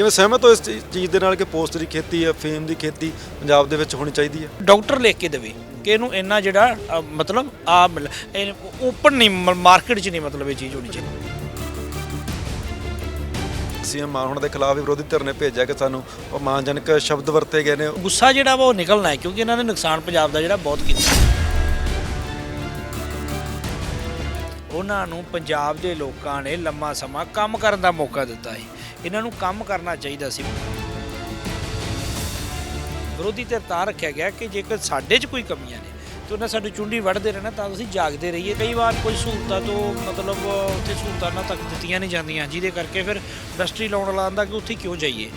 ਕਿਵੇਂ ਸਹਿਮਤ ਹੋ ਇਸ ਚੀ- ਚੀਜ਼ ਦੇ ਨਾਲ ਕਿ ਪੋਸਟ ਦੀ ਖੇਤੀ ਫੇਮ ਦੀ ਖੇਤੀ ਪੰਜਾਬ ਦੇ ਵਿੱਚ ਹੋਣੀ ਚਾਹੀਦੀ ਹੈ ਡਾਕਟਰ ਲਿਖ ਕੇ ਦੇਵੇ ਕਿ ਇਹਨੂੰ ਇੰਨਾ ਜਿਹੜਾ ਅ, ਮਤਲਬ ਆ ਓਪਨ ਨਹੀਂ ਮਾਰਕੀਟ 'ਚ ਨਹੀਂ ਮਤਲਬ ਇਹ ਚੀਜ਼ ਹੋਣੀ ਚਾਹੀਦੀ। ਸੀਐਮ ਮਾਨ ਹੁਣ ਦੇ ਖਿਲਾਫ ਵੀ ਵਿਰੋਧੀ ਧਿਰ ਨੇ ਭੇਜਿਆ ਕਿ ਸਾਨੂੰ ਉਹ ਮਾਨਜਨਕ ਸ਼ਬਦ ਵਰਤੇ ਗਏ ਨੇ। ਗੁੱਸਾ ਜਿਹੜਾ ਵਾ ਉਹ ਨਿਕਲਣਾ ਹੈ ਕਿਉਂਕਿ ਇਹਨਾਂ ਨੇ ਨੁਕਸਾਨ ਪੰਜਾਬ ਦਾ ਜਿਹੜਾ ਬਹੁਤ ਕੀਤਾ। ਉਹਨਾਂ ਨੂੰ ਪੰਜਾਬ ਦੇ ਲੋਕਾਂ ਨੇ ਲੰਮਾ ਸਮਾਂ ਕੰਮ ਕਰਨ ਦਾ ਮੌਕਾ ਦਿੱਤਾ ਸੀ। ਇਹਨਾਂ ਨੂੰ ਕੰਮ ਕਰਨਾ ਚਾਹੀਦਾ ਸੀ। ਵਿਰੋਧੀ ਧਿਰ ਤਾਂ ਰੱਖਿਆ ਗਿਆ ਕਿ ਜੇਕਰ ਸਾਡੇ 'ਚ ਕੋਈ ਕਮੀਆਂ ਨੇ, ਤੇ ਉਹਨਾਂ ਸਾਡੀ ਚੁੰਡੀ ਵੜਦੇ ਰਹਿਣਾ ਤਾਂ ਅਸੀਂ ਜਾਗਦੇ ਰਹੀਏ। ਕਈ ਵਾਰ ਕੋਈ ਸਹੂਲਤਾਂ ਤੋਂ ਮਤਲਬ ਉੱਥੇ ਸਹੂਲਤਾਂ ਨਾ ਤੱਕ ਦਿੱਤੀਆਂ ਨਹੀਂ ਜਾਂਦੀਆਂ, ਜਿਹਦੇ ਕਰਕੇ ਫਿਰ ਇੰਡਸਟਰੀ ਲਾਉਣ ਵਾਲਾ ਆਂਦਾ ਕਿ ਉੱਥੇ ਕਿਉਂ ਜਾਈਏ।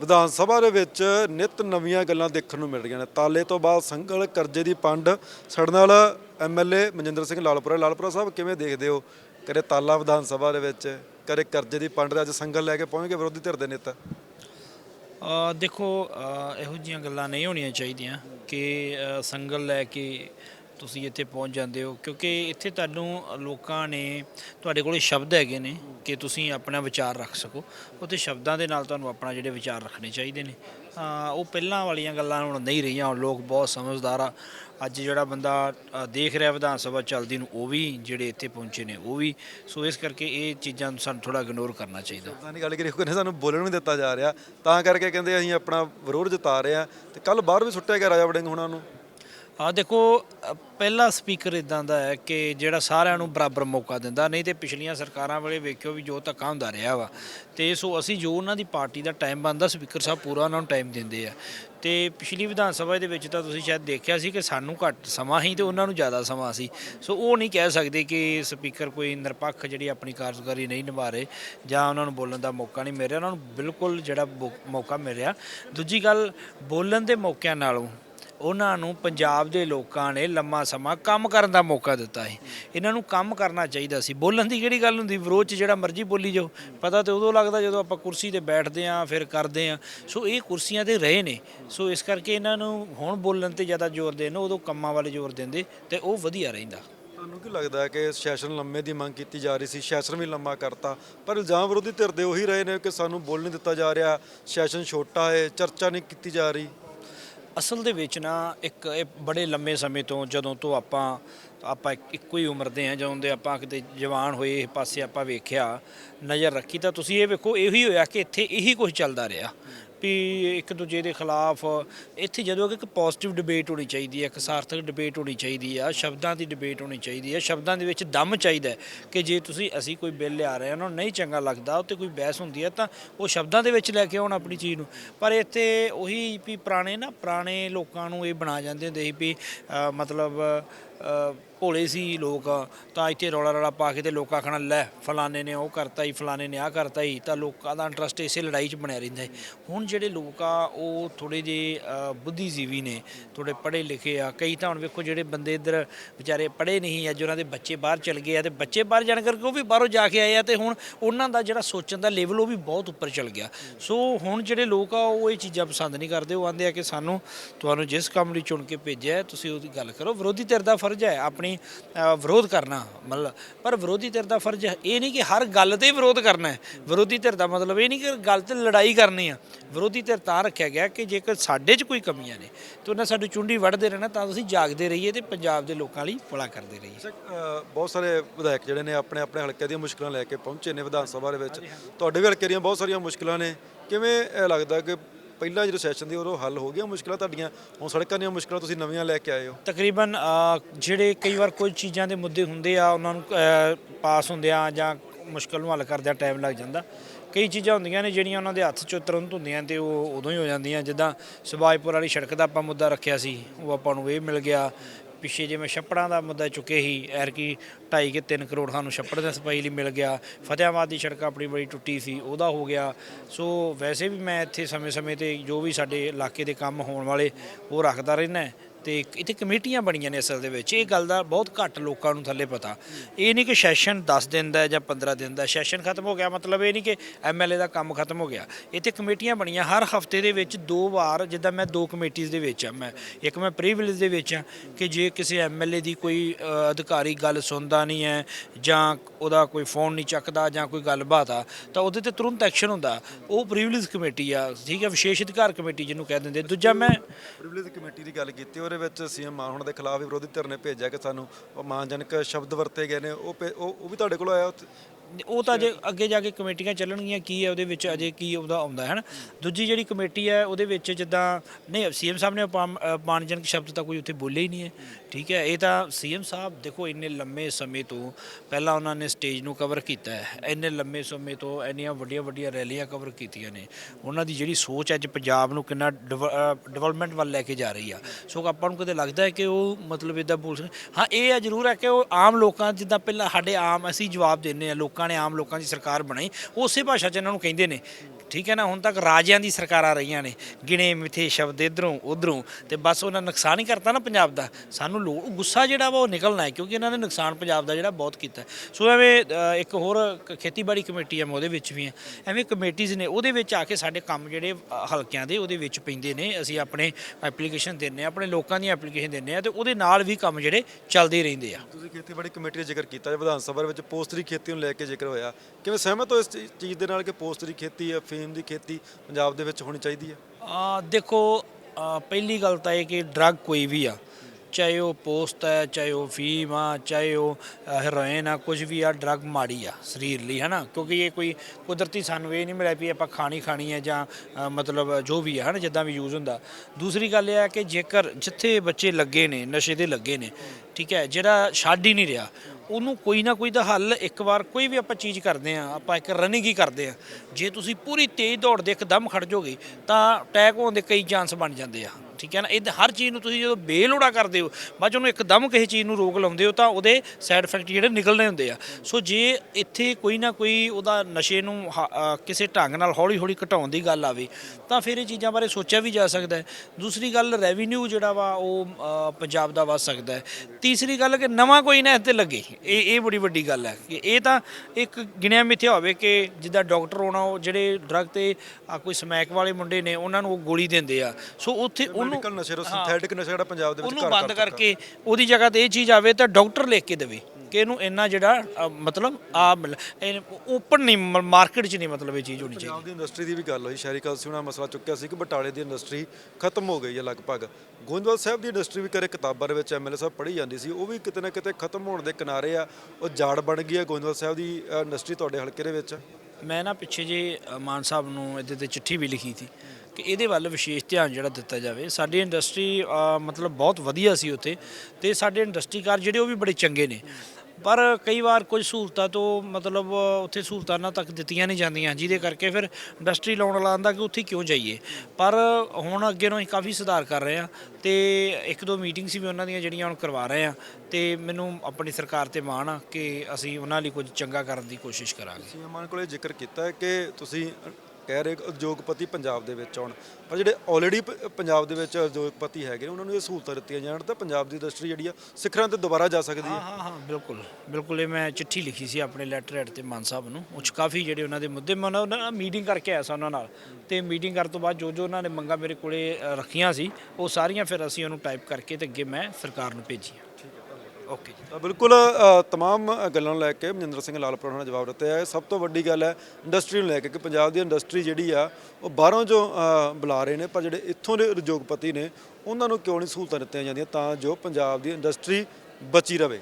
ਵਿਧਾਨ ਸਭਾ ਦੇ ਵਿੱਚ ਨਿਤ ਨਵੀਆਂ ਗੱਲਾਂ ਦੇਖਣ ਨੂੰ ਮਿਲ ਰਹੀਆਂ ਨੇ। ਤਾਲੇ ਤੋਂ ਬਾਅਦ ਸੰਗਲ ਕਰਜ਼ੇ ਦੀ ਪੰਡ। ਸਾਡੇ ਨਾਲ ਐਮਐਲਏ ਮਨਜਿੰਦਰ ਸਿੰਘ ਲਾਲਪੁਰਾ। ਲਾਲਪੁਰਾ ਸਾਹਿਬ, ਕਿਵੇਂ ਦੇਖਦੇ ਹੋ ਕਦੇ ਤਾਲਾ ਵਿਧਾਨ ਸਭਾ ਦੇ ਵਿੱਚ ਕਦੇ ਕਰਜ਼ੇ ਦੀ ਪੰਡ ਅੱਜ ਸੰਗਲ ਲੈ ਕੇ ਪਹੁੰਚੇ ਵਿਰੋਧੀ ਧਿਰ ਦੇ ਨੇਤਾ। ਦੇਖੋ ਇਹੋ ਜੀਆਂ ਗੱਲਾਂ ਨਹੀਂ ਹੋਣੀਆਂ ਚਾਹੀਦੀਆਂ ਕਿ ਸੰਗਲ ਲੈ ਕੇ ਤੁਸੀਂ ਇੱਥੇ ਪਹੁੰਚ ਜਾਂਦੇ ਹੋ, ਕਿਉਂਕਿ ਇੱਥੇ ਤੁਹਾਨੂੰ ਲੋਕਾਂ ਨੇ ਤੁਹਾਡੇ ਕੋਲੇ ਸ਼ਬਦ ਹੈਗੇ ਨੇ ਕਿ ਤੁਸੀਂ ਆਪਣਾ ਵਿਚਾਰ ਰੱਖ ਸਕੋ। ਉੱਥੇ ਸ਼ਬਦਾਂ ਦੇ ਨਾਲ ਤੁਹਾਨੂੰ ਆਪਣਾ ਜਿਹੜੇ ਵਿਚਾਰ ਰੱਖਣੇ ਚਾਹੀਦੇ ਨੇ। ਉਹ ਪਹਿਲਾਂ ਵਾਲੀਆਂ ਗੱਲਾਂ ਹੁਣ ਨਹੀਂ ਰਹੀਆਂ, ਹੁਣ ਲੋਕ ਬਹੁਤ ਸਮਝਦਾਰ ਆ। ਅੱਜ ਜਿਹੜਾ ਬੰਦਾ ਦੇਖ ਰਿਹਾ ਵਿਧਾਨ ਸਭਾ ਚੱਲਦੀ ਨੂੰ, ਉਹ ਵੀ ਜਿਹੜੇ ਇੱਥੇ ਪਹੁੰਚੇ ਨੇ, ਉਹ ਵੀ। ਸੋ ਇਸ ਕਰਕੇ ਇਹ ਚੀਜ਼ਾਂ ਨੂੰ ਸਾਨੂੰ ਥੋੜਾ ਇਗਨੋਰ ਕਰਨਾ ਚਾਹੀਦਾ। ਤਾਂ ਦੀ ਗੱਲ ਕਰੀ ਕਹਿੰਦੇ ਸਾਨੂੰ ਬੋਲਣ ਵੀ ਦਿੱਤਾ ਜਾ ਰਿਹਾ। ਤਾਂ ਕਰਕੇ ਕਹਿੰਦੇ ਅਸੀਂ ਆਪਣਾ ਵਿਰੋਧ ਜਤਾ ਰਹੇ ਆ ਤੇ ਕੱਲ ਬਾਹਰ ਵੀ ਸੁੱਟਿਆ ਗਿਆ ਰਾਜਾ ਵੜਿੰਗ ਹੁਣਾਂ ਨੂੰ। ਆ ਦੇਖੋ ਪਹਿਲਾ ਸਪੀਕਰ ਇਦਾਂ ਦਾ ਹੈ ਕਿ ਜਿਹੜਾ ਸਾਰਿਆਂ ਨੂੰ ਬਰਾਬਰ ਮੌਕਾ ਦਿੰਦਾ, ਨਹੀਂ ਤੇ ਪਿਛਲੀਆਂ ਸਰਕਾਰਾਂ ਵੇਲੇ ਵੇਖਿਓ ਵੀ ਜੋ ਧੱਕਾ ਹੁੰਦਾ ਰਿਹਾ ਵਾ। ਤੇ ਸੋ ਅਸੀਂ ਜੋ ਉਹਨਾਂ ਦੀ ਪਾਰਟੀ ਦਾ ਟਾਈਮ ਬੰਦਾ ਸਪੀਕਰ ਸਾਹਿਬ ਪੂਰਾ ਉਹਨਾਂ ਨੂੰ ਟਾਈਮ ਦਿੰਦੇ ਆ। ਤੇ ਪਿਛਲੀ ਵਿਧਾਨ ਸਭਾ ਦੇ ਵਿੱਚ ਤਾਂ ਤੁਸੀਂ ਸ਼ਾਇਦ ਦੇਖਿਆ ਸੀ ਕਿ ਸਾਨੂੰ ਘੱਟ ਸਮਾਂ ਹੀ ਤੇ ਉਹਨਾਂ ਨੂੰ ਜ਼ਿਆਦਾ ਸਮਾਂ ਸੀ। ਸੋ ਉਹ ਨਹੀਂ ਕਹਿ ਸਕਦੇ ਕਿ ਸਪੀਕਰ ਕੋਈ ਨਿਰਪੱਖ ਜਿਹੜੀ ਆਪਣੀ ਕਾਰਜਕਾਰੀ ਨਹੀਂ ਨਿਭਾ ਰਹੇ ਜਾਂ ਉਹਨਾਂ ਨੂੰ ਬੋਲਣ ਦਾ ਮੌਕਾ ਨਹੀਂ ਮਿਲ ਰਿਹਾ। ਉਹਨਾਂ ਨੂੰ ਬਿਲਕੁਲ ਜਿਹੜਾ ਬੋ- ਮੌਕਾ ਮਿਲ ਰਿਹਾ। ਦੂਜੀ ਗੱਲ, ਬੋਲਣ ਦੇ ਮੌਕਿਆਂ ਨਾਲੋਂ ਉਹਨਾਂ ਨੂੰ ਪੰਜਾਬ ਦੇ ਲੋਕਾਂ ਨੇ ਲੰਮਾ ਸਮਾਂ ਕੰਮ ਕਰਨ ਦਾ ਮੌਕਾ ਦਿੱਤਾ ਹੈ ਇਹਨਾਂ ਨੂੰ ਕੰਮ ਕਰਨਾ ਚਾਹੀਦਾ ਸੀ। ਬੋਲਣ ਦੀ ਕਿਹੜੀ ਗੱਲ ਹੁੰਦੀ? ਵਿਰੋਧ 'ਚ ਜਿਹੜਾ ਮਰਜ਼ੀ ਬੋਲੀ ਜਾਓ। ਪਤਾ ਤੇ ਉਦੋਂ ਲੱਗਦਾ ਜਦੋਂ ਆਪਾਂ ਕੁਰਸੀ ਤੇ ਬੈਠਦੇ ਆਂ ਫਿਰ ਕਰਦੇ ਆਂ ਸੋ ਇਹ ਕੁਰਸੀਆਂ ਤੇ ਰਹੇ ਨੇ। ਸੋ ਇਸ ਕਰਕੇ ਇਹਨਾਂ ਨੂੰ ਹੁਣ ਬੋਲਣ ਤੇ ਜ਼ਿਆਦਾ ਜ਼ੋਰ ਦੇਣ ਉਦੋਂ ਕੰਮਾਂ ਵਾਲੇ ਜ਼ੋਰ ਦਿੰਦੇ ਤੇ ਉਹ ਵਧੀਆ ਰਹਿੰਦਾ। ਤੁਹਾਨੂੰ ਕੀ ਲੱਗਦਾ ਹੈ ਕਿ ਸੈਸ਼ਨ ਲੰਮੇ ਦੀ ਮੰਗ ਕੀਤੀ ਜਾ ਰਹੀ ਸੀ? ਸੈਸ਼ਨ ਵੀ ਲੰਮਾ ਕਰਤਾ। ਪਰ ਇਲਜ਼ਾਮ ਵਿਰੋਧੀ ਧਿਰ ਦੇ ਉਹੀ ਰਹੇ ਨੇ ਕਿ ਸਾਨੂੰ ਬੋਲ ਨਹੀਂ ਦਿੱਤਾ ਜਾ ਰਿਹਾ। ਸੈਸ਼ਨ ਛੋਟਾ ਹੈ, ਚਰਚਾ ਨਹੀਂ ਕੀਤੀ ਜਾ ਰਹੀ। ਅਸਲ ਦੇ ਵਿੱਚ ਨਾ ਇੱਕ ਇਹ ਬੜੇ ਲੰਮੇ ਸਮੇਂ ਤੋਂ ਜਦੋਂ ਤੋਂ ਆਪਾਂ ਆਪਾਂ ਇੱਕੋ ਹੀ ਉਮਰ ਦੇ ਆ ਜਦੋਂ ਦੇ ਆਪਾਂ ਕਿਤੇ ਜਵਾਨ ਹੋਏ, ਇਹ ਪਾਸੇ ਆਪਾਂ ਵੇਖਿਆ, ਨਜ਼ਰ ਰੱਖੀ, ਤਾਂ ਤੁਸੀਂ ਇਹ ਵੇਖੋ, ਇਹੀ ਹੋਇਆ ਕਿ ਇੱਥੇ ਇਹੀ ਕੁਝ ਚੱਲਦਾ ਰਿਹਾ। ਵੀ ਇੱਕ ਦੂਜੇ ਦੇ ਖਿਲਾਫ ਇੱਥੇ ਜਦੋਂ ਕਿ ਇੱਕ ਪੋਜ਼ਿਟਿਵ ਡਿਬੇਟ ਹੋਣੀ ਚਾਹੀਦੀ ਹੈ, ਇੱਕ ਸਾਰਥਕ ਡਿਬੇਟ ਹੋਣੀ ਚਾਹੀਦੀ ਆ, ਸ਼ਬਦਾਂ ਦੀ ਡਿਬੇਟ ਹੋਣੀ ਚਾਹੀਦੀ ਹੈ, ਸ਼ਬਦਾਂ ਦੇ ਵਿੱਚ ਦਮ ਚਾਹੀਦਾ ਕਿ ਜੇ ਤੁਸੀਂ ਅਸੀਂ ਕੋਈ ਬਿੱਲ ਲਿਆ ਰਹੇ ਹਾਂ, ਉਹਨਾਂ ਨੂੰ ਨਹੀਂ ਚੰਗਾ ਲੱਗਦਾ ਉੱਤੇ ਕੋਈ ਬਹਿਸ ਹੁੰਦੀ ਹੈ, ਤਾਂ ਉਹ ਸ਼ਬਦਾਂ ਦੇ ਵਿੱਚ ਲੈ ਕੇ ਆਉਣ ਆਪਣੀ ਚੀਜ਼ ਨੂੰ। ਪਰ ਇੱਥੇ ਉਹੀ ਵੀ ਪੁਰਾਣੇ ਨਾ, ਪੁਰਾਣੇ ਲੋਕਾਂ ਨੂੰ ਇਹ ਬਣਾ ਜਾਂਦੇ ਹੁੰਦੇ ਸੀ ਵੀ ਮਤਲਬ ਭੋਲੇ ਸੀ ਲੋਕ, ਤਾਂ ਇੱਥੇ ਰੌਲਾ ਰੌਲਾ ਪਾ ਕੇ ਤੇ ਲੋਕਾਂ ਆਖਣਾ, ਲੈ ਫਲਾਣੇ ਨੇ ਉਹ ਕਰਤਾ ਹੀ ਫਲਾਣੇ ਨੇ ਆ ਕਰਤਾ ਹੀ ਤਾਂ ਲੋਕਾਂ ਦਾ ਇੰਟਰਸਟ ਇਸੇ ਲੜਾਈ 'ਚ ਬਣਿਆ ਰਹਿੰਦਾ ਹੈ। ਹੁਣ ਜਿਹੜੇ ਲੋਕ ਆ, ਉਹ ਥੋੜੇ ਜੇ ਬੁੱਧੀਜੀਵੀ ਨੇ ਥੋੜੇ ਪੜ੍ਹੇ ਲਿਖੇ ਆ, ਕਈ ਤਾਂ ਹੁਣ ਵੇਖੋ ਜਿਹੜੇ ਬੰਦੇ ਇੱਧਰ ਵਿਚਾਰੇ ਪੜ੍ਹੇ ਨਹੀਂ ਅੱਜ ਉਹਨਾਂ ਦੇ ਬੱਚੇ ਬਾਹਰ ਚਲ ਗਏ ਆ, ਤੇ ਬੱਚੇ ਬਾਹਰ ਜਾਣ ਕਰਕੇ ਉਹ ਵੀ ਬਾਹਰੋਂ ਜਾ ਕੇ ਆਏ ਆ, ਤੇ ਹੁਣ ਉਹਨਾਂ ਦਾ ਜਿਹੜਾ ਸੋਚਣ ਦਾ ਲੈਵਲ ਉਹ ਵੀ ਬਹੁਤ ਉੱਪਰ ਚਲ ਗਿਆ। ਸੋ ਹੁਣ ਜਿਹੜੇ ਲੋਕ ਆ, ਉਹ ਇਹ ਚੀਜ਼ਾਂ ਪਸੰਦ ਨਹੀਂ ਕਰਦੇ, ਉਹ ਆਂਦੇ ਆ ਕਿ ਸਾਨੂੰ ਤੁਹਾਨੂੰ ਜਿਸ ਕੰਮ ਲਈ ਚੁਣ ਕੇ ਭੇਜਿਆ ਤੁਸੀਂ ਉਹਦੀ ਗੱਲ ਕਰੋ। ਵਿਰੋਧੀ ਧਿਰ ਦਾ ਫਰਜ਼ ਹੈ, ਆਪਣੇ ਅ, ਵਿਰੋਧ ਕਰਨਾ ਮਤਲਬ ਪਰ ਵਿਰੋਧੀ ਧਿਰ ਦਾ ਫਰਜ਼ ਇਹ ਨਹੀਂ ਕਿ ਹਰ ਗੱਲ ਤੇ ਵਿਰੋਧ ਕਰਨਾ ਹੈ। ਵਿਰੋਧੀ ਧਿਰ ਦਾ ਮਤਲਬ ਇਹ ਨਹੀਂ ਕਿ ਗੱਲ ਤੇ ਲੜਾਈ ਕਰਨੀ ਆ। ਵਿਰੋਧੀ ਧਿਰ ਤਾਂ ਰੱਖਿਆ ਗਿਆ ਕਿ ਜੇਕਰ ਸਾਡੇ 'ਚ ਕੋਈ ਕਮੀਆਂ ਨੇ ਤੇ ਉਹਨਾਂ ਸਾਡੀ ਚੁੰਡੀ ਵੜਦੇ ਰਹਿਣਾ ਤਾਂ ਅਸੀਂ ਜਾਗਦੇ ਰਹੀਏ ਤੇ ਪੰਜਾਬ ਦੇ ਲੋਕਾਂ ਲਈ ਭਲਾ ਕਰਦੇ ਰਹੀਏ। ਬਹੁਤ ਸਾਰੇ ਵਿਧਾਇਕ ਜਿਹੜੇ ਨੇ ਆਪਣੇ ਆਪਣੇ ਹਲਕੇ ਦੀਆਂ ਮੁਸ਼ਕਲਾਂ ਲੈ ਕੇ ਪਹੁੰਚੇ ਨੇ ਵਿਧਾਨ ਸਭਾ ਦੇ ਵਿੱਚ। ਤੁਹਾਡੇ ਵੀ ਹਲਕੇ ਦੀਆਂ ਬਹੁਤ ਸਾਰੀਆਂ ਮੁਸ਼ਕਲਾਂ ਨੇ। ਕਿਵੇਂ ਇਹ ਲੱਗਦਾ ਕਿ ਪਹਿਲਾਂ ਜਦੋਂ ਸੈਸ਼ਨ ਦੀ ਉਦੋਂ ਹੱਲ ਹੋ ਗਿਆ ਮੁਸ਼ਕਲਾਂ ਤੁਹਾਡੀਆਂ ਹੁਣ ਸੜਕਾਂ ਦੀਆਂ ਮੁਸ਼ਕਲਾਂ ਤੁਸੀਂ ਨਵੀਆਂ ਲੈ ਕੇ ਆਏ ਹੋ। ਤਕਰੀਬਨ ਅ, ਜਿਹੜੇ ਕਈ ਵਾਰ ਕੁਝ ਚੀਜ਼ਾਂ ਦੇ ਮੁੱਦੇ ਹੁੰਦੇ ਆ ਉਹਨਾਂ ਨੂੰ ਅ, ਪਾਸ ਹੁੰਦਿਆਂ ਜਾਂ ਮੁਸ਼ਕਲ ਨੂੰ ਹੱਲ ਕਰਦਿਆਂ ਟਾਈਮ ਲੱਗ ਜਾਂਦਾ। ਕਈ ਚੀਜ਼ਾਂ ਹੁੰਦੀਆਂ ਨੇ ਜਿਹੜੀਆਂ ਉਹਨਾਂ ਦੇ ਹੱਥ 'ਚੋਂ ਤੁਰੰਤ ਹੁੰਦੀਆਂ ਤੇ ਉਹ ਉਦੋਂ ਹੀ ਹੋ ਜਾਂਦੀਆਂ। ਜਿੱਦਾਂ ਸਬਾਜਪੁਰ ਵਾਲੀ ਸੜਕ ਦਾ ਆਪਾਂ ਮੁੱਦਾ ਰੱਖਿਆ ਸੀ ਉਹ ਆਪਾਂ ਨੂੰ ਇਹ ਮਿਲ ਗਿਆ। ਪਿੱਛੇ ਜਿਵੇਂ ਛੱਪੜਾਂ ਦਾ ਮੁੱਦਾ ਚੁੱਕੇ ਸੀ ਐਰ ਕੀ 2.5 ਕਿ 3 ਕਰੋੜ ਸਾਨੂੰ ਛੱਪੜ ਦਾ ਸਫ਼ਾਈ ਲਈ ਮਿਲ ਗਿਆ। ਫਤਿਆਬਾਦ ਦੀ ਸੜਕ ਆਪਣੀ ਬੜੀ ਟੁੱਟੀ ਸੀ, ਉਹਦਾ ਹੋ ਗਿਆ। ਸੋ ਵੈਸੇ ਵੀ ਮੈਂ ਇੱਥੇ ਸਮੇਂ-ਸਮੇਂ ਤੇ ਜੋ ਵੀ ਸਾਡੇ ਇਲਾਕੇ ਦੇ ਕੰਮ ਹੋਣ ਵਾਲੇ, ਉਹ ਰੱਖਦਾ ਰਹਿੰਦਾ। ਤੇ ਇੱਥੇ ਕਮੇਟੀਆਂ ਬਣੀਆਂ ਨੇ ਅਸਲ ਦੇ ਵਿੱਚ। ਇਹ ਗੱਲ ਦਾ ਬਹੁਤ ਘੱਟ ਲੋਕਾਂ ਨੂੰ ਥੱਲੇ ਪਤਾ। ਇਹ ਨਹੀਂ ਕਿ ਸੈਸ਼ਨ 10 ਦਿਨ ਦਾ ਜਾਂ 15 ਦਿਨ ਦਾ ਸੈਸ਼ਨ ਖਤਮ ਹੋ ਗਿਆ, ਮਤਲਬ ਇਹ ਨਹੀਂ ਕਿ ਐਮਐਲਏ ਦਾ ਕੰਮ ਖਤਮ ਹੋ ਗਿਆ। ਇੱਥੇ ਕਮੇਟੀਆਂ ਬਣੀਆਂ। ਹਰ ਹਫ਼ਤੇ ਦੇ ਵਿੱਚ ਦੋ ਵਾਰ ਜਿੱਦਾਂ ਮੈਂ ਦੋ ਕਮੇਟੀਆਂ ਦੇ ਵਿੱਚ ਆ ਮੈਂ ਇੱਕ ਮੈਂ ਪ੍ਰੀਵਿਲੇਜ ਦੇ ਵਿੱਚ ਆ ਕਿ ਜੇ ਕਿਸੇ ਐਮਐਲਏ ਦੀ ਕੋਈ ਅਧਿਕਾਰੀ ਗੱਲ ਸੁਣਦਾ ਨਹੀਂ ਹੈ ਜਾਂ ਉਹਦਾ ਕੋਈ ਫੋਨ ਨਹੀਂ ਚੱਕਦਾ ਜਾਂ ਕੋਈ ਗੱਲਬਾਤ ਆ, ਤਾਂ ਉਹਦੇ ਤੇ ਤੁਰੰਤ ਐਕਸ਼ਨ ਹੁੰਦਾ। ਉਹ ਪ੍ਰੀਵਿਲੇਜ ਕਮੇਟੀ ਆ। ਠੀਕ ਹੈ, ਵਿਸ਼ੇਸ਼ ਅਧਿਕਾਰ ਕਮੇਟੀ ਜਿਹਨੂੰ ਕਹਿ ਦਿੰਦੇ। ਦੂਜਾ ਮੈਂ ਪ੍ਰਿਵਿਲੇਜ ਕਮੇਟੀ ਦੀ ਗੱਲ ਕੀਤੀ ਉਹਦੇ ਵਿੱਚ ਸੀਐਮ ਮਾਨ ਹੋਣਾ ਦੇ ਖਿਲਾਫ ਵੀ ਵਿਰੋਧੀ ਧਿਰ ਨੇ ਭੇਜਿਆ ਕਿ ਸਾਨੂੰ ਉਹ ਮਾਨਜਨਕ ਸ਼ਬਦ ਵਰਤੇ ਗਏ ਨੇ। ਉਹ ਭੇ- ਉਹ ਉਹ ਵੀ ਤੁਹਾਡੇ ਕੋਲ ਆਇਆ ਉੱਥੇ? ਉਹ ਤਾਂ ਜੇ ਅੱਗੇ ਜਾ ਕੇ ਕਮੇਟੀਆਂ ਚੱਲਣਗੀਆਂ, ਕੀ ਹੈ ਉਹਦੇ ਵਿੱਚ ਅਜੇ ਕੀ ਉਹਦਾ ਆਉਂਦਾ ਹੈ ਨਾ ਦੂਜੀ ਜਿਹੜੀ ਕਮੇਟੀ ਹੈ, ਉਹਦੇ ਵਿੱਚ ਜਿੱਦਾਂ, ਨਹੀਂ, ਸੀਐਮ ਸਾਹਿਬ ਨੇ ਅਪਾਮ- ਅਪਮਾਨਜਨਕ ਸ਼ਬਦ ਤਾਂ ਕੋਈ ਉੱਥੇ ਬੋਲੇ ਹੀ ਨਹੀਂ ਹੈ, ਠੀਕ ਹੈ? ਇਹ ਤਾਂ ਸੀਐਮ ਸਾਹਿਬ ਦੇਖੋ ਇੰਨੇ ਲੰਮੇ ਸਮੇਂ ਤੋਂ ਪਹਿਲਾਂ ਉਹਨਾਂ ਨੇ ਸਟੇਜ ਨੂੰ ਕਵਰ ਕੀਤਾ ਹੈ, ਇੰਨੇ ਲੰਮੇ ਸਮੇਂ ਤੋਂ ਇੰਨੀਆਂ ਵੱਡੀਆਂ ਵੱਡੀਆਂ ਰੈਲੀਆਂ ਕਵਰ ਕੀਤੀਆਂ ਨੇ, ਉਹਨਾਂ ਦੀ ਜਿਹੜੀ ਸੋਚ ਅੱਜ ਪੰਜਾਬ ਨੂੰ ਕਿੰਨਾ ਡਿਵੈਲਪਮੈਂਟ ਵੱਲ ਲੈ ਕੇ ਜਾ ਰਹੀ ਆ, ਸੋ ਆਪਾਂ ਨੂੰ ਕਦੇ ਲੱਗਦਾ ਹੈ ਕਿ ਉਹ ਮਤਲਬ ਇਦਾਂ ਬੋਲ ਸਕਦੇ ਹਾਂ, ਇਹ ਆ ਜ਼ਰੂਰ ਹੈ ਕਿ ਉਹ ਆਮ ਲੋਕਾਂ ਜਿੱਦਾਂ ਪਹਿਲਾਂ ਸਾਡੇ ਆਮ ਅਸੀਂ ਜਵਾਬ ਦਿੰਦੇ ਆ ਲੋਕਾਂ ਨੇ ਆਮ ਲੋਕਾਂ ਦੀ ਸਰਕਾਰ ਬਣਾਈ। ਉਸੇ ਭਾਸ਼ਾ 'ਚ ਇਹਨਾਂ ਨੂੰ ਕਹਿੰਦੇ ਨੇ ਠੀਕ ਹੈ ਨਾ ਹੁਣ ਤੱਕ ਰਾਜਿਆਂ ਦੀ ਸਰਕਾਰਾਂ ਰਹੀਆਂ ਨੇ ਗਿਣੇ ਮਿੱਥੇ ਸ਼ਬਦ ਇਧਰੋਂ ਉਧਰੋਂ ਤੇ ਬਸ ਉਹਨਾਂ ਨੁਕਸਾਨ ਹੀ ਕਰਤਾ ਨਾ ਪੰਜਾਬ ਦਾ। ਸਾਨੂੰ ਲੋ ਗੁੱਸਾ ਜਿਹੜਾ ਵਾ ਉਹ ਨਿਕਲਣਾ ਹੈ ਕਿਉਂਕਿ ਇਹਨਾਂ ਨੇ ਨੁਕਸਾਨ ਪੰਜਾਬ ਦਾ ਜਿਹੜਾ ਬਹੁਤ ਕੀਤਾ ਸੋ ਐਵੇਂ ਅ, ਇੱਕ ਹੋਰ ਕ- ਖੇਤੀਬਾੜੀ ਕਮੇਟੀ ਹੈ ਮੈਂ ਉਹਦੇ ਵਿੱਚ ਵੀ ਹਾਂ। ਐਵੇਂ ਕਮੇਟੀਆਂ ਨੇ ਉਹਦੇ ਵਿੱਚ ਆ ਕੇ ਸਾਡੇ ਕੰਮ ਜਿਹੜੇ ਅ, ਹਲਕਿਆਂ ਦੇ ਉਹਦੇ ਵਿੱਚ ਪੈਂਦੇ ਨੇ। ਅਸੀਂ ਆਪਣੇ ਐਪਲੀਕੇਸ਼ਨ ਦਿੰਨੇ ਆ ਆਪਣੇ ਲੋਕਾਂ ਦੀਆਂ ਐਪਲੀਕੇਸ਼ਨ ਦਿੰਨੇ ਆ ਤੇ ਉਹਦੇ ਨਾਲ ਵੀ ਕੰਮ ਜਿਹੜੇ ਚੱਲਦੇ ਰਹਿੰਦੇ ਆ। ਤੁਸੀਂ ਖੇਤੀਬਾੜੀ ਕਮੇਟੀ ਦਾ ਜ਼ਿਕਰ ਕੀਤਾ ਹੈ ਵਿਧਾਨ ਸਭਾ ਵਿੱਚ ਪੋਸਟਰੀ ਖੇਤੀ ਨੂੰ ਲੈ ਕੇ ਜ਼ਿਕਰ ਹੋਇਆ। ਕਿਵੇਂ ਸਹਿਮਤ ਹੋ ਇਸ ਚੀ- ਚੀਜ਼ ਦੇ ਨਾਲ ਕਿ ਪੋਸਟਰੀ ਖੇਤੀ ਹੈ ਦੀ ਖੇਤੀ ਪੰਜਾਬ ਦੇ ਵਿੱਚ ਹੋਣੀ ਚਾਹੀਦੀ ਹੈ ਆ ਦੇਖੋ ਆ, ਪਹਿਲੀ ਗੱਲ ਤਾਂ ਇਹ ਕਿ ਡਰੱਗ ਕੋਈ ਵੀ ਆ ਚਾਹੇ ਉਹ ਪੋਸਟ ਹੈ ਚਾਹੇ ਉਹ ਫੀਮ ਆ ਚਾਹੇ ਉਹ ਹੈਰੋਇਨ ਆ ਕੁਝ ਵੀ ਆ ਡਰੱਗ ਮਾੜੀ ਆ ਸਰੀਰ ਲਈ ਹੈ ਨਾ ਕਿਉਂਕਿ ਇਹ ਕੋਈ ਕੁਦਰਤੀ ਸਾਨੂੰ ਇਹ ਨਹੀਂ ਮਿਲਿਆ ਵੀ ਆਪਾਂ ਖਾਣੀ ਖਾਣੀ ਹੈ ਜਾਂ ਅ, ਮਤਲਬ ਜੋ ਵੀ ਹੈ ਨਾ ਜਿੱਦਾਂ ਵੀ ਯੂਜ਼ ਹੁੰਦਾ। ਦੂਸਰੀ ਗੱਲ ਇਹ ਆ ਕਿ ਜੇਕਰ ਜਿੱਥੇ ਬੱਚੇ ਲੱਗੇ ਨੇ ਨਸ਼ੇ ਦੇ ਲੱਗੇ ਨੇ ਠੀਕ ਹੈ ਜਿਹੜਾ ਛੱਡ ਹੀ ਨਹੀਂ ਰਿਹਾ ਉਹਨੂੰ ਕੋਈ ਨਾ ਕੋਈ ਤਾਂ ਹੱਲ ਇੱਕ ਵਾਰ ਕੋਈ ਵੀ ਆਪਾਂ ਚੀਜ਼ ਕਰਦੇ ਆ ਆਪਾਂ ਇੱਕ ਰਨਿੰਗ ਹੀ ਕਰਦੇ ਆ ਜੇ ਤੁਸੀਂ ਪੂਰੀ ਤੇਜ਼ ਦੌੜਦੇ ਇੱਕਦਮ ਖੜ ਜਾਓਗੇ ਤਾਂ ਅਟੈਕ ਹੋਣ ਦੇ ਕਈ ਚਾਂਸ ਬਣ ਜਾਂਦੇ ਆ। ਠੀਕ ਹੈ ਨਾ? ਇਹ ਹਰ ਚੀਜ਼ ਨੂੰ ਤੁਸੀਂ ਜਦੋਂ ਬੇਲੋੜਾ ਕਰਦੇ ਹੋ, ਬਾਅਦ 'ਚ ਉਹਨੂੰ ਇੱਕਦਮ ਕਿਸੇ ਚੀਜ਼ ਨੂੰ ਰੋਕ ਲਾਉਂਦੇ ਹੋ, ਤਾਂ ਉਹਦੇ ਸਾਈਡ ਇਫੈਕਟ ਜਿਹੜੇ ਨਿਕਲਣੇ ਹੁੰਦੇ ਆ। ਸੋ ਜੇ ਇੱਥੇ ਕੋਈ ਨਾ ਕੋਈ ਉਹਦਾ ਨਸ਼ੇ ਨੂੰ ਹ- ਕਿਸੇ ਢੰਗ ਨਾਲ ਹੌਲੀ ਹੌਲੀ ਘਟਾਉਣ ਦੀ ਗੱਲ ਆਵੇ, ਤਾਂ ਫਿਰ ਇਹ ਚੀਜ਼ਾਂ ਬਾਰੇ ਸੋਚਿਆ ਵੀ ਜਾ ਸਕਦਾ ਹੈ। ਦੂਸਰੀ ਗੱਲ ਰੈਵਨਿਊ ਜਿਹੜਾ ਵਾ, ਉਹ ਪੰਜਾਬ ਦਾ ਵੱਧ ਸਕਦਾ ਹੈ। ਤੀਸਰੀ ਗੱਲ, ਕਿ ਨਵਾਂ ਕੋਈ ਨਾ ਇੱਥੇ ਲੱਗੇ। ਇਹ ਇਹ ਬੜੀ ਵੱਡੀ ਗੱਲ ਹੈ, ਕਿ ਇਹ ਤਾਂ ਇੱਕ ਗਿਣਿਆ ਮਿਥਿਆ ਹੋਵੇ ਕਿ ਜਿੱਦਾਂ ਡਾਕਟਰ ਹੋਣਾ, ਉਹ ਜਿਹੜੇ ਡਰੱਗ ਤੇ ਕੋਈ ਸਮੈਕ ਵਾਲੇ ਮੁੰਡੇ ਨੇ, ਉਹਨਾਂ ਨੂੰ ਉਹ ਗੋਲੀ ਦਿੰਦੇ ਆ। ਸੋ ਉੱਥੇ ਉਹਨੂੰ ਮੈਡੀਕਲ ਨਸ਼ੇ ਦਾ ਸਿੰਥੈਟਿਕ ਨਸ਼ਾ ਜਿਹੜਾ ਪੰਜਾਬ ਦੇ ਵਿੱਚ ਉਹਨੂੰ ਬੰਦ। ਕਰਕੇ ਉਹਦੀ ਜਗ੍ਹਾ ਤੇ ਇਹ ਚੀਜ਼ ਆਵੇ ਤਾਂ ਡਾਕਟਰ ਲਿਖ ਕੇ ਦੇਵੇ ਕਿ ਇਹਨੂੰ ਇੰਨਾ ਜਿਹੜਾ ਮਤਲਬ ਆ ਓਪਨ ਨਹੀਂ ਮਾਰਕੀਟ 'ਚ ਨਹੀਂ ਮਤਲਬ ਇਹ ਚੀਜ਼ ਹੋਣੀ ਚਾਹੀਦੀ। ਪੰਜਾਬ ਦੀ ਇੰਡਸਟਰੀ ਦੀ ਵੀ ਗੱਲ ਹੋਈ ਸ਼ਹਿਰੀ ਕਲਸੀ ਉਹਨਾਂ ਮਸਲਾ ਚੁੱਕਿਆ ਸੀ ਕਿ ਬਟਾਲੇ ਦੀ ਇੰਡਸਟਰੀ ਖਤਮ ਹੋ ਗਈ ਹੈ ਲਗਭਗ। ਗੋਇੰਦਵਾਲ ਸਾਹਿਬ ਦੀ ਇੰਡਸਟਰੀ ਵੀ ਕਰੇ ਕਿਤਾਬਾਂ ਦੇ ਵਿੱਚ ਐਮਐਲਏ ਸਾਹਿਬ ਪੜ੍ਹੀ ਜਾਂਦੀ ਸੀ ਉਹ ਵੀ ਕਿਤੇ ਨਾ ਕਿਤੇ ਖਤਮ ਹੋਣ ਦੇ ਕਿਨਾਰੇ ਆ ਉਹ ਜਾੜ ਬਣ ਗਈ ਹੈ ਗੋਇੰਦਵਾਲ ਸਾਹਿਬ ਦੀ ਇੰਡਸਟਰੀ ਤੁਹਾਡੇ ਹਲਕੇ ਦੇ ਵਿੱਚ? ਮੈਂ ਨਾ ਪਿੱਛੇ ਜੇ ਮਾਨ ਸਾਹਿਬ ਨੂੰ ਇਹਦੇ ਤੇ ਚਿੱਠੀ ਵੀ ਲਿਖੀ ਸੀ। ਕਿ ਇਹਦੇ ਵੱਲ ਵਿਸ਼ੇਸ਼ ਧਿਆਨ ਜਿਹੜਾ ਦਿੱਤਾ ਜਾਵੇ। ਸਾਡੀ ਇੰਡਸਟਰੀ ਮਤਲਬ ਬਹੁਤ ਵਧੀਆ ਸੀ ਉੱਥੇ ਤੇ ਸਾਡੇ ਇੰਡਸਟਰੀਕਾਰ ਜਿਹੜੇ ਉਹ ਵੀ ਬੜੇ ਚੰਗੇ ਨੇ। ਪਰ ਕਈ ਵਾਰ ਕੁਝ ਸਹੂਲਤਾਂ ਤੋਂ ਮਤਲਬ ਉੱਥੇ ਸਹੂਲਤਾਂ ਨਾ ਤੱਕ ਦਿੱਤੀਆਂ ਨਹੀਂ ਜਾਂਦੀਆਂ, ਜਿਹਦੇ ਕਰਕੇ ਫਿਰ ਇੰਡਸਟਰੀ ਲਾਉਣ ਵਾਲਾ ਆਂਦਾ ਕਿ ਉੱਥੇ ਕਿਉਂ ਜਾਈਏ। ਪਰ ਹੁਣ ਅੱਗੇ ਨੂੰ ਅਸੀਂ ਕਾਫੀ ਸੁਧਾਰ ਕਰ ਰਹੇ ਹਾਂ ਤੇ ਇੱਕ ਦੋ ਮੀਟਿੰਗ ਸੀ ਵੀ ਉਹਨਾਂ ਦੀਆਂ ਜਿਹੜੀਆਂ ਹੁਣ ਕਰਵਾ ਰਹੇ ਹਾਂ ਤੇ ਮੈਨੂੰ ਆਪਣੀ ਸਰਕਾਰ ਤੇ ਮਾਣ ਆ ਕਿ ਅਸੀਂ ਉਹਨਾਂ ਲਈ ਕੁਝ ਚੰਗਾ ਕਰਨ ਦੀ ਕੋਸ਼ਿਸ਼ ਕਰਾਂਗੇ। ਸੀਐਮ ਕੋਲੇ ਜ਼ਿਕਰ ਕੀਤਾ ਕਿ ਤੁਸੀਂ ਕਹਿ ਰਹੇ ਕਿ ਉਦਯੋਗਪਤੀ ਪੰਜਾਬ ਦੇ ਵਿੱਚ ਆਉਣ। ਪਰ ਜਿਹੜੇ ਆਲਰੇਡੀ ਪੰਜਾਬ ਦੇ ਵਿੱਚ ਉਦਯੋਗਪਤੀ ਹੈਗੇ ਨੇ, ਉਹਨਾਂ ਨੂੰ ਇਹ ਸਹੂਲਤਾਂ ਦਿੱਤੀਆਂ ਜਾਣ ਤਾਂ ਪੰਜਾਬ ਦੀ ਇੰਡਸਟਰੀ ਜਿਹੜੀ ਆ, ਸਿਖਰਾਂ ਤੇ ਦੁਬਾਰਾ ਜਾ ਸਕਦੀ ਹੈ। ਹਾਂ ਹਾਂ ਬਿਲਕੁਲ। ਬਿਲਕੁਲ, ਇਹ ਮੈਂ ਚਿੱਠੀ ਲਿਖੀ ਸੀ ਆਪਣੇ ਲੈਟਰ ਹੈਡ ਤੇ ਮਾਨ ਸਾਹਿਬ ਨੂੰ। ਉਹ 'ਚ ਕਾਫੀ ਜਿਹੜੇ ਉਹਨਾਂ ਦੇ ਮੁੱਦੇ, ਮੈਂ ਉਹਨਾਂ ਨਾਲ ਮੀਟਿੰਗ ਕਰਕੇ ਆਇਆ ਸਾਂ ਉਹਨਾਂ ਨਾਲ। ਤੇ ਮੀਟਿੰਗ ਕਰਨ ਤੋਂ ਬਾਅਦ ਜੋ ਜੋ ਉਹਨਾਂ ਨੇ ਮੰਗਾਂ ਮੇਰੇ ਕੋਲੇ ਰੱਖੀਆਂ ਸੀ, ਉਹ ਸਾਰੀਆਂ ਫਿਰ ਅਸੀਂ ਉਹਨੂੰ ਟਾਈਪ ਕਰਕੇ ਤੇ ਅੱਗੇ ਮੈਂ ਸਰਕਾਰ ਨੂੰ ਭੇਜੀਆਂ ਓਕੇ ਜੀ। ਤਾਂ ਬਿਲਕੁਲ ਅ, ਤਮਾਮ ਗੱਲਾਂ ਨੂੰ ਲੈ ਕੇ ਮਨਿੰਦਰ ਸਿੰਘ ਲਾਲਪੁਰਾ ਨੇ ਜਵਾਬ ਦਿੱਤਾ ਹੈ ਸਭ ਤੋਂ ਵੱਡੀ ਗੱਲ ਹੈ ਇੰਡਸਟਰੀ ਨੂੰ ਲੈ ਕੇ ਕਿ ਪੰਜਾਬ ਦੀ ਇੰਡਸਟਰੀ ਜਿਹੜੀ ਆ ਉਹ ਬਾਹਰੋਂ ਜੋ ਅ, ਬੁਲਾ ਰਹੇ ਨੇ ਪਰ ਜਿਹੜੇ ਇੱਥੋਂ ਦੇ ਉਦਯੋਗਪਤੀ ਨੇ ਉਹਨਾਂ ਨੂੰ ਕਿਉਂ ਨਹੀਂ ਸਹੂਲਤਾਂ ਦਿੱਤੀਆਂ ਜਾਂਦੀਆਂ ਤਾਂ ਜੋ ਪੰਜਾਬ ਦੀ ਇੰਡਸਟਰੀ ਬਚੀ ਰਵੇ।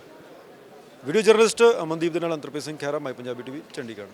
ਵੀਡੀਓ ਜਰਨਲਿਸਟ ਅਮਨਦੀਪ ਦੇ ਨਾਲ ਅੰਤਰਪ੍ਰੀਤ ਸਿੰਘ ਖਹਿਰਾ ਮਾਈ ਪੰਜਾਬੀ ਟੀਵੀ ਚੰਡੀਗੜ੍ਹ।